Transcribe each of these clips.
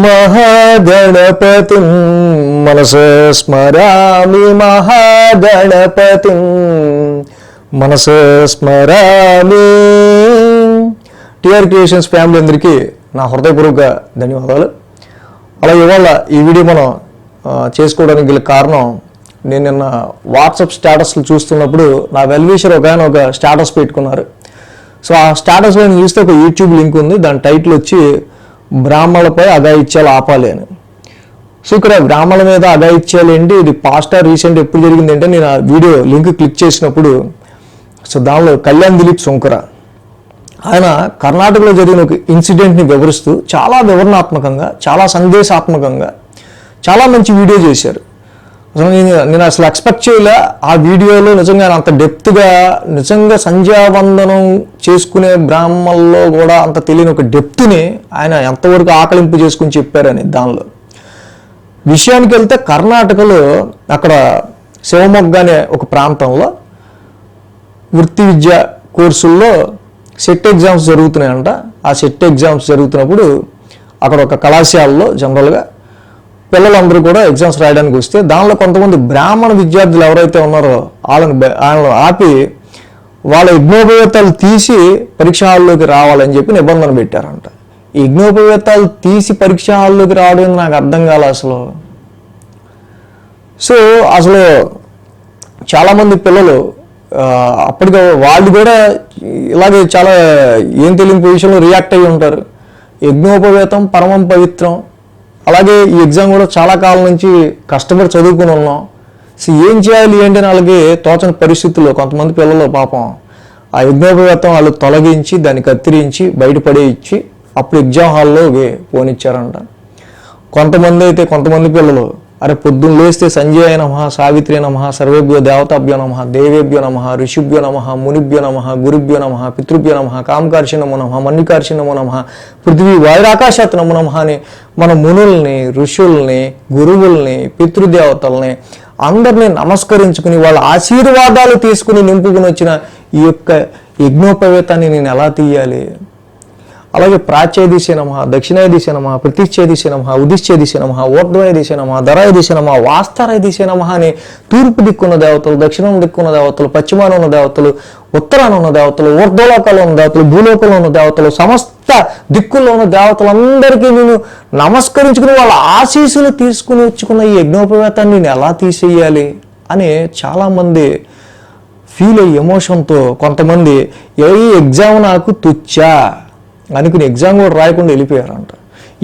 మహాగణపతి మనస స్మరామి మహాగణపతి మనస స్మరామి. టిఆర్ క్రియేషన్స్ ఫ్యామిలీ అందరికీ నా హృదయపూర్వక ధన్యవాదాలు. అలా ఇవాళ ఈ వీడియో మనం చేసుకోవడానికి గల కారణం నేను నిన్న వాట్సాప్ స్టేటస్లు చూస్తున్నప్పుడు నా వెల్విషర్ ఒక ఆయన ఒక స్టేటస్ పెట్టుకున్నారు. సో ఆ స్టేటస్లో నేను చూస్తే ఒక యూట్యూబ్ లింక్ ఉంది దాని టైటిల్ వచ్చి బ్రాహ్మణులపై అఘాయిత్యాలు ఆపాలి అని. సో ఇక్కడ బ్రాహ్మణుల మీద అఘాయిత్యాలు ఏంటి? ఇది పాస్టా రీసెంట్ ఎప్పుడు జరిగింది అంటే నేను ఆ వీడియో లింక్ క్లిక్ చేసినప్పుడు సో దానిలో కళ్యాణ్ దిలీప్ సొంకర ఆయన కర్ణాటకలో జరిగిన ఒక ఇన్సిడెంట్ని వివరిస్తూ చాలా వివరణాత్మకంగా చాలా సందేశాత్మకంగా చాలా మంచి వీడియో చేశారు. అసలు నేను నేను అసలు ఎక్స్పెక్ట్ చేయలే. ఆ వీడియోలో నిజంగా అంత డెప్త్గా నిజంగా సంధ్యావందనం చేసుకునే బ్రాహ్మణుల్లో కూడా అంత తెలియని ఒక డెప్త్ని ఆయన ఎంతవరకు ఆకలింపు చేసుకుని చెప్పారని దానిలో. విషయానికి వెళ్తే కర్ణాటకలో అక్కడ శివమొగ్గ అనే ఒక ప్రాంతంలో వృత్తి విద్య కోర్సుల్లో సెట్ ఎగ్జామ్స్ జరుగుతున్నాయంట. ఆ సెట్ ఎగ్జామ్స్ జరుగుతున్నప్పుడు అక్కడ ఒక కళాశాలలో జనరల్గా పిల్లలందరూ కూడా ఎగ్జామ్స్ రాయడానికి వస్తే దానిలో కొంతమంది బ్రాహ్మణ విద్యార్థులు ఎవరైతే ఉన్నారో వాళ్ళని ఆయనను వాళ్ళని ఆపి వాళ్ళ యజ్ఞోపవేతాలు తీసి పరీక్ష హాల్లోకి రావాలని చెప్పి నిబంధన పెట్టారంట. యజ్ఞోపవేత్తాలు యజ్ఞోపవేతాలు తీసి పరీక్ష హాల్లోకి రావడం నాకు అర్థం కాలే అసలు. సో అసలు చాలామంది పిల్లలు అప్పటికే వాళ్ళు కూడా ఇలాగే చాలా ఏం తెలియని పొజిషన్లో రియాక్ట్ అయ్యి ఉంటారు. యజ్ఞోపవేతం పరమం పవిత్రం. అలాగే ఈ ఎగ్జామ్ కూడా చాలా కాలం నుంచి కష్టపడి చదువుకుని ఉన్నాం. సో ఏం చేయాలి ఏంటి అని వాళ్ళకి తోచని పరిస్థితుల్లో కొంతమంది పిల్లలు పాపం ఆ యజ్ఞోపవేత్తం వాళ్ళు తొలగించి దాన్ని కత్తిరించి బయటపడే ఇచ్చి అప్పుడు ఎగ్జామ్ హాల్లో పోనిచ్చారంట. కొంతమంది అయితే కొంతమంది పిల్లలు అరే పొద్దున్న లేస్తే సంజయ నమ సావిత్రి నమ సర్వేభ్యో దేవతాభ్యో నమ దేవేభ్యో నమ ఋషిభ్యో నమ మునిభ్యో నమ గురుభ్యో నమ పితృభ్యో నమ కామకార్షి నమో నమ మన్నికార్షి నమో నమ పృథ్వీ వాయురాకాశాత్ నమో నమ అని మన మునుల్ని ఋషుల్ని గురువుల్ని పితృదేవతల్ని అందరినీ నమస్కరించుకుని వాళ్ళ ఆశీర్వాదాలు తీసుకుని నింపుకుని వచ్చిన ఈ యొక్క యజ్ఞోపవేతాన్ని నేను ఎలా తీయాలి? అలాగే ప్రాచ్య దిశ నమ దక్షిణాయ దిశ నమ ప్రతిచ్ఛయ దిశ నమ ఉదిశ్చయ దిశ నమ ఓర్ధ్వయ దిశ నమ ధరాయ దిశ నమ వాస్తరాయ దిశ నమ అని తూర్పు దిక్కున్న దేవతలు దక్షిణం దిక్కున్న దేవతలు పశ్చిమాన ఉన్న దేవతలు ఉత్తరాన ఉన్న దేవతలు ఊర్ధ్వలోకంలో ఉన్న దేవతలు భూలోకంలో ఉన్న దేవతలు సమస్త దిక్కుల్లో ఉన్న దేవతలందరికీ నేను నమస్కరించుకుని వాళ్ళ ఆశీస్సులు తీసుకుని వచ్చుకున్న ఈ యజ్ఞోపవేతాన్ని నేను ఎలా తీసేయాలి అని చాలామంది ఫీల్ అయ్యి ఎమోషన్తో కొంతమంది ఏ ఎగ్జామ్ నాకు తుచ్చా? అనుకుని ఎగ్జామ్ కూడా రాయకుండా వెళ్ళిపోయారంట.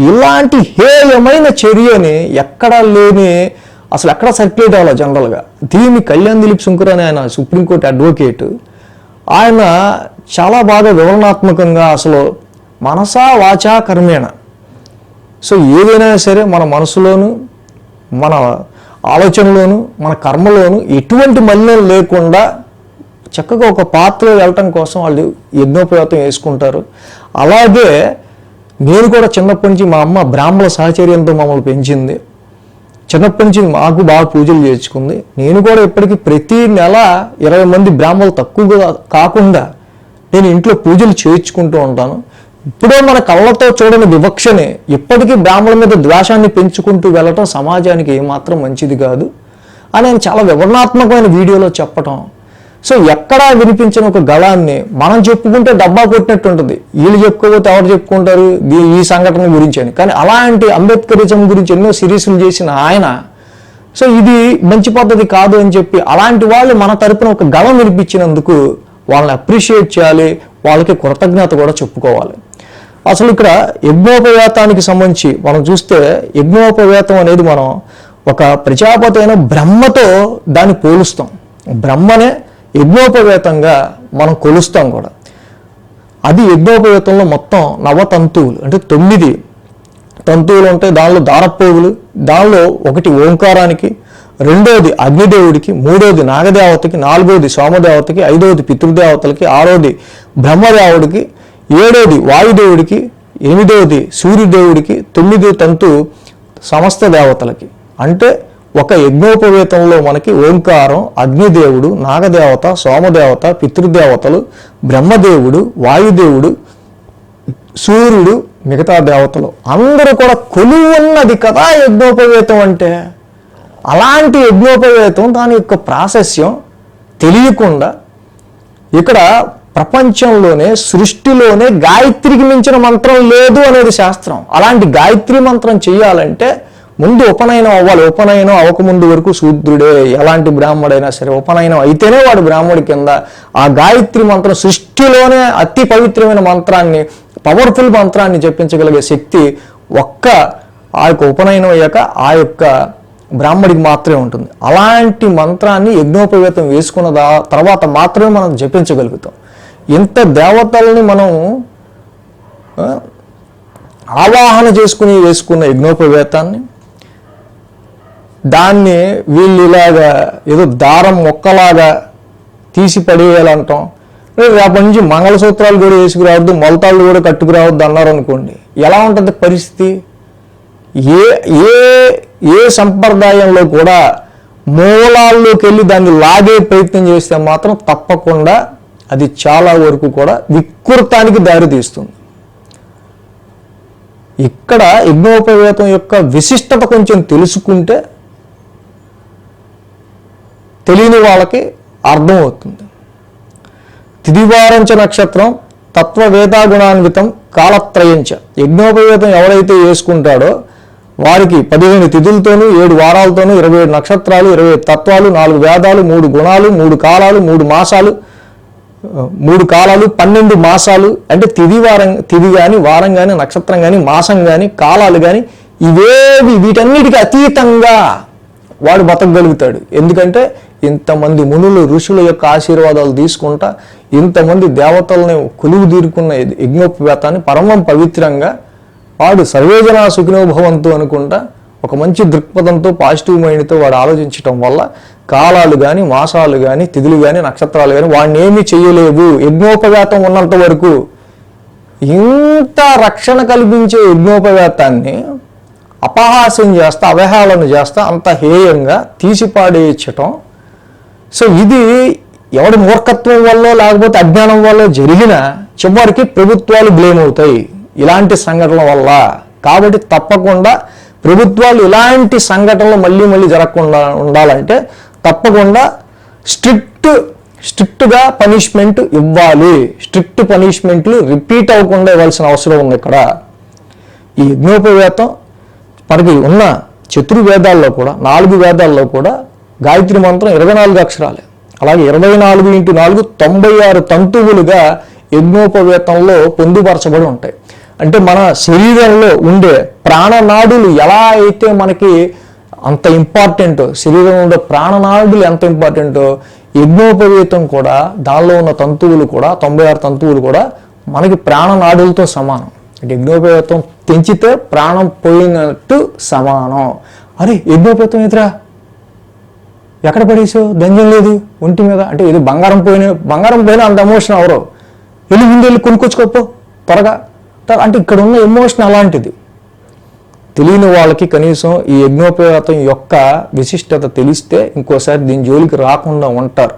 ఇలాంటి హేయమైన చర్యని ఎక్కడా లేని అసలు ఎక్కడ సర్క్యులేట్ అవ్వాలి జనరల్గా? దీన్ని కళ్యాణ్ దిలీప్ శంకర్ అని ఆయన సుప్రీంకోర్టు అడ్వకేట్ ఆయన చాలా బాగా వివరణాత్మకంగా అసలు మనసా వాచా కర్మేణ. సో ఏదైనా సరే మన మనసులోను మన ఆలోచనలోను మన కర్మలోను ఎటువంటి మలినం లేకుండా చక్కగా ఒక పాత్రలో వెళ్ళటం కోసం వాళ్ళు యజ్ఞోపయోతం వేసుకుంటారు అలాగే నేను కూడా చిన్నప్పటి నుంచి మా అమ్మ బ్రాహ్మణ సహచర్యంతో మమ్మల్ని పెంచింది. చిన్నప్పటి నుంచి మాకు బాగా పూజలు చేర్చుకుంది నేను కూడా ఇప్పటికీ ప్రతి నెల ఇరవై మంది బ్రాహ్మణులు తక్కువగా కాకుండా నేను ఇంట్లో పూజలు చేయించుకుంటూ ఉంటాను. ఇప్పుడే మన కళ్ళతో చూడని వివక్షని ఇప్పటికీ బ్రాహ్మణుల మీద ద్వేషాన్ని పెంచుకుంటూ వెళ్ళటం సమాజానికి ఏమాత్రం మంచిది కాదు. అని నేను చాలా వివరణాత్మకమైన వీడియోలో చెప్పటం సో ఎక్కడా వినిపించిన ఒక గళాన్ని మనం చెప్పుకుంటే డబ్బా కొట్టినట్టు ఉంటుంది వీళ్ళు చెప్పుకోకపోతే ఎవరు చెప్పుకుంటారు? దీ- ఈ సంఘటన గురించి అని. కానీ అలాంటి అంబేద్కరిజం గురించి ఎన్నో సిరీస్లు చేసిన ఆయన సో ఇది మంచి పద్ధతి కాదు అని చెప్పి అలాంటి వాళ్ళు మన తరపున ఒక గళం వినిపించినందుకు వాళ్ళని అప్రిషియేట్ చేయాలి వాళ్ళకి కృతజ్ఞత కూడా చెప్పుకోవాలి. అసలు ఇక్కడ యజ్ఞోపవేతానికి సంబంధించి మనం చూస్తే యజ్ఞోపవేతం అనేది మనం ఒక ప్రజాపతి అయిన బ్రహ్మతో దాన్ని పోలుస్తాం. బ్రహ్మనే యజ్ఞోపవేతంగా మనం కొలుస్తాం కూడా. అది యజ్ఞోపవేతంలో మొత్తం నవతంతువులు అంటే తొమ్మిది తంతువులు ఉంటాయి. దానిలో దారపోగులు దానిలో ఒకటి ఓంకారానికి రెండోది అగ్నిదేవుడికి మూడోది నాగదేవతకి నాలుగోది సోమదేవతకి ఐదోది పితృదేవతలకి ఆరోది బ్రహ్మదేవుడికి ఏడోది వాయుదేవుడికి ఎనిమిదోది సూర్యదేవుడికి తొమ్మిదో తంతు సమస్త దేవతలకి. అంటే ఒక యజ్ఞోపవేతంలో మనకి ఓంకారం అగ్నిదేవుడు నాగదేవత సోమదేవత పితృదేవతలు బ్రహ్మదేవుడు వాయుదేవుడు సూర్యుడు మిగతా దేవతలు. అందరూ కూడా కొలువున్నది కదా యజ్ఞోపవేతం అంటే. అలాంటి యజ్ఞోపవేతం దాని యొక్క ప్రాశస్యం తెలియకుండా ఇక్కడ ప్రపంచంలోనే సృష్టిలోనే గాయత్రికి మించిన మంత్రం లేదు అనేది శాస్త్రం. అలాంటి గాయత్రి మంత్రం చేయాలంటే ముందు ఉపనయనం అవ్వాలి. ఉపనయనం అవ్వకముందు వరకు శూద్రుడే ఎలాంటి బ్రాహ్మడైనా సరే ఉపనయనం అయితేనే వాడు బ్రాహ్మడి కింద. ఆ గాయత్రి మంత్రం సృష్టిలోనే అతి పవిత్రమైన మంత్రాన్ని పవర్ఫుల్ మంత్రాన్ని చెప్పించగలిగే శక్తి ఒక్క ఆ యొక్క ఉపనయనం అయ్యాక ఆ యొక్క బ్రాహ్మడికి మాత్రమే ఉంటుంది. అలాంటి మంత్రాన్ని యజ్ఞోపవేతం వేసుకున్న దా- తర్వాత మాత్రమే మనం జపించగలుగుతాం. ఇంత దేవతల్ని మనం ఆవాహన చేసుకుని వేసుకున్న యజ్ఞోపవేతాన్ని దాన్ని వీళ్ళు ఇలాగా ఏదో దారం మొక్కలాగా తీసి పడేయాలంటాం. రేపటి నుంచి మంగళసూత్రాలు కూడా వేసుకురావద్దు మొలతాళ్ళు కూడా కట్టుకురావద్దు అన్నారు అనుకోండి. ఎలా ఉంటుంది పరిస్థితి? ఏ ఏ ఏ సంప్రదాయంలో కూడా మూలాల్లోకి వెళ్ళి దాన్ని లాగే ప్రయత్నం చేస్తే మాత్రం తప్పకుండా అది చాలా వరకు కూడా వికృతానికి దారితీస్తుంది. ఇక్కడ యజ్ఞోపవేతం యొక్క విశిష్టత కొంచెం తెలుసుకుంటే తెలియని వాళ్ళకి అర్థమవుతుంది. తిదివారంచ నక్షత్రం తత్వ వేదాగుణాన్వితం కాలత్రయంచ. యజ్ఞోపవేతం ఎవరైతే వేసుకుంటాడో వారికి పదిహేను తిథులతోనూ ఏడు వారాలతోనూ ఇరవై ఏడు నక్షత్రాలు ఇరవై ఏడు తత్వాలు నాలుగు వేదాలు మూడు గుణాలు మూడు కాలాలు మూడు మాసాలు మూడు కాలాలు పన్నెండు మాసాలు అంటే తిది వారం తిది కానీ వారం కానీ నక్షత్రం కానీ మాసం కానీ కాలాలు కానీ ఇవేవి వీటన్నిటికీ అతీతంగా వాడు బతకగలుగుతాడు. ఎందుకంటే ఇంతమంది మునులు ఋషుల యొక్క ఆశీర్వాదాలు తీసుకుంటా ఇంతమంది దేవతల్ని కొలువు తీరుకున్న యజ్ఞోపవేతాన్ని పరమం పవిత్రంగా వాడు సర్వేజన సుఖినోభవంతు అనుకుంటా ఒక మంచి దృక్పథంతో పాజిటివ్ మైండ్తో వాడు ఆలోచించటం వల్ల కాలాలు కానీ మాసాలు కానీ తిథులు కానీ నక్షత్రాలు కానీ వాడిని ఏమీ చేయలేవు యజ్ఞోపవేతం ఉన్నంత వరకు ఇంత రక్షణ కల్పించే యజ్ఞోపవేతాన్ని అపహాస్యం చేస్తా అవహేళన చేస్తా అంత హేయంగా తీసిపాడేయచ్చటం సో ఇది ఎవడి మూర్ఖత్వం వల్ల లేకపోతే అజ్ఞానం వల్ల జరిగిన చివరికి ప్రభుత్వాలు బ్లేమ్ అవుతాయి ఇలాంటి సంఘటనల వల్ల. కాబట్టి తప్పకుండా ప్రభుత్వాలు ఇలాంటి సంఘటనలు మళ్ళీ మళ్ళీ జరగకుండా ఉండాలంటే తప్పకుండా స్ట్రిక్ట్ స్ట్రిక్ట్గా పనిష్మెంట్ ఇవ్వాలి. స్ట్రిక్ట్ పనిష్మెంట్లు రిపీట్ అవ్వకుండా ఇవ్వాల్సిన అవసరం ఉంది ఇక్కడ. ఈ యజ్ఞోపవేతం మనకి ఉన్న చతుర్వేదాల్లో కూడా నాలుగు వేదాల్లో కూడా గాయత్రి మంత్రం ఇరవై నాలుగు అక్షరాలే. అలాగే ఇరవై నాలుగు ఇంటూ నాలుగు తొంభై ఆరు తంతువులుగా యజ్ఞోపవేతంలో పొందుపరచబడి ఉంటాయి. అంటే మన శరీరంలో ఉండే ప్రాణనాడులు ఎలా అయితే మనకి అంత ఇంపార్టెంట్ శరీరంలో ఉండే ప్రాణనాడులు ఎంత ఇంపార్టెంటో యజ్ఞోపవేతం కూడా దానిలో ఉన్న తంతువులు కూడా తొంభై ఆరు తంతువులు కూడా మనకి ప్రాణనాడులతో సమానం. అంటే యజ్ఞోపవేతం తెంచితే ప్రాణం పోయినట్టు సమానం. అరే యజ్ఞోపేతం ఎదురా ఎక్కడ పడేసావు? దంజం లేదు. ఒంటి మీద అంటే ఇది బంగారం పోయిన బంగారం పోయినా అంత ఎమోషన్ అవరు వెళ్ళి ముందు వెళ్ళి కొనుక్కొచ్చుకోపో త్వరగా. అంటే ఇక్కడ ఉన్న ఎమోషన్ అలాంటిది. తెలియని వాళ్ళకి కనీసం ఈ యజ్ఞోపేతం యొక్క విశిష్టత తెలిస్తే ఇంకోసారి దీని జోలికి రాకుండా ఉంటారు.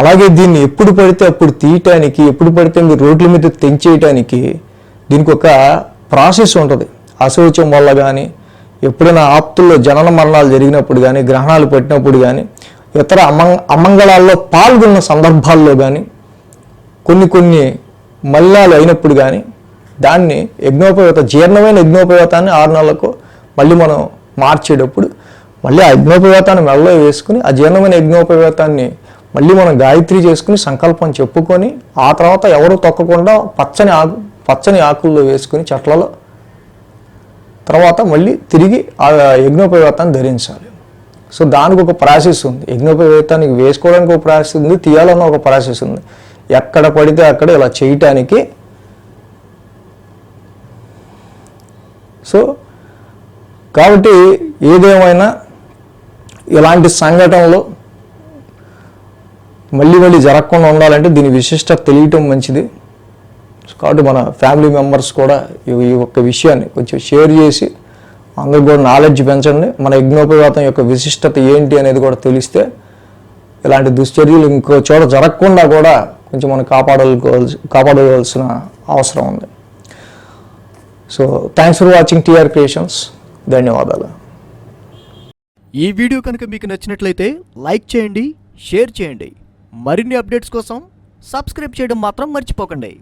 అలాగే దీన్ని ఎప్పుడు పడితే అప్పుడు తీయటానికి ఎప్పుడు పడితే మీరు రోడ్ల మీద తెంచేయటానికి దీనికి ఒక ప్రాసెస్ ఉంటుంది. అశౌచం వల్ల కానీ ఎప్పుడైనా ఆప్తుల్లో జనన మరణాలు జరిగినప్పుడు కానీ గ్రహణాలు పెట్టినప్పుడు కానీ ఇతర అమంగ అమంగళాల్లో పాల్గొన్న సందర్భాల్లో కానీ కొన్ని కొన్ని మల్లాలు అయినప్పుడు కానీ దాన్ని యజ్ఞోపవేత జీర్ణమైన యజ్ఞోపవేతాన్ని ఆరు నెలలకు మళ్ళీ మనం మార్చేటప్పుడు మళ్ళీ ఆ యజ్ఞోపవేతాన్ని మెడలో వేసుకుని ఆ జీర్ణమైన యజ్ఞోపవేతాన్ని మళ్ళీ మనం గాయత్రి చేసుకుని సంకల్పం చెప్పుకొని ఆ తర్వాత ఎవరు తొక్కకుండా పచ్చని ఆకు పచ్చని ఆకుల్లో వేసుకుని చెట్లలో తర్వాత మళ్ళీ తిరిగి ఆ యజ్ఞోపవేతాన్ని ధరించాలి. సో దానికి ఒక ప్రాసెస్ ఉంది. యజ్ఞోపవేతానికి వేసుకోవడానికి ఒక ప్రాసెస్ ఉంది తీయాలన్న ఒక ప్రాసెస్ ఉంది. ఎక్కడ పడితే అక్కడ ఇలా చేయటానికి సో కాబట్టి ఏదేమైనా ఇలాంటి సంఘటనలు మళ్ళీ మళ్ళీ జరగకుండా ఉండాలంటే దీని విశిష్టత తెలియటం మంచిది. కాబట్టి మన ఫ్యామిలీ మెంబర్స్ కూడా ఈ యొక్క ఒక్క విషయాన్ని కొంచెం షేర్ చేసి అందరు కూడా నాలెడ్జ్ పెంచండి. మన యజ్ఞోపవేతం యొక్క విశిష్టత ఏంటి అనేది కూడా తెలిస్తే ఇలాంటి దుశ్చర్యలు ఇంకో చోట జరగకుండా కూడా కొంచెం మనం కాపాడుకోవాల్సి కాపాడుకోవాల్సిన అవసరం ఉంది. So thanks for watching TR creations ధన్యవాదాలు. ఈ వీడియో కనుక మీకు నచ్చినట్లయితే లైక్ చేయండి షేర్ చేయండి. మరిన్ని అప్డేట్స్ కోసం సబ్స్క్రైబ్ చేయడం మాత్రం మర్చిపోకండి.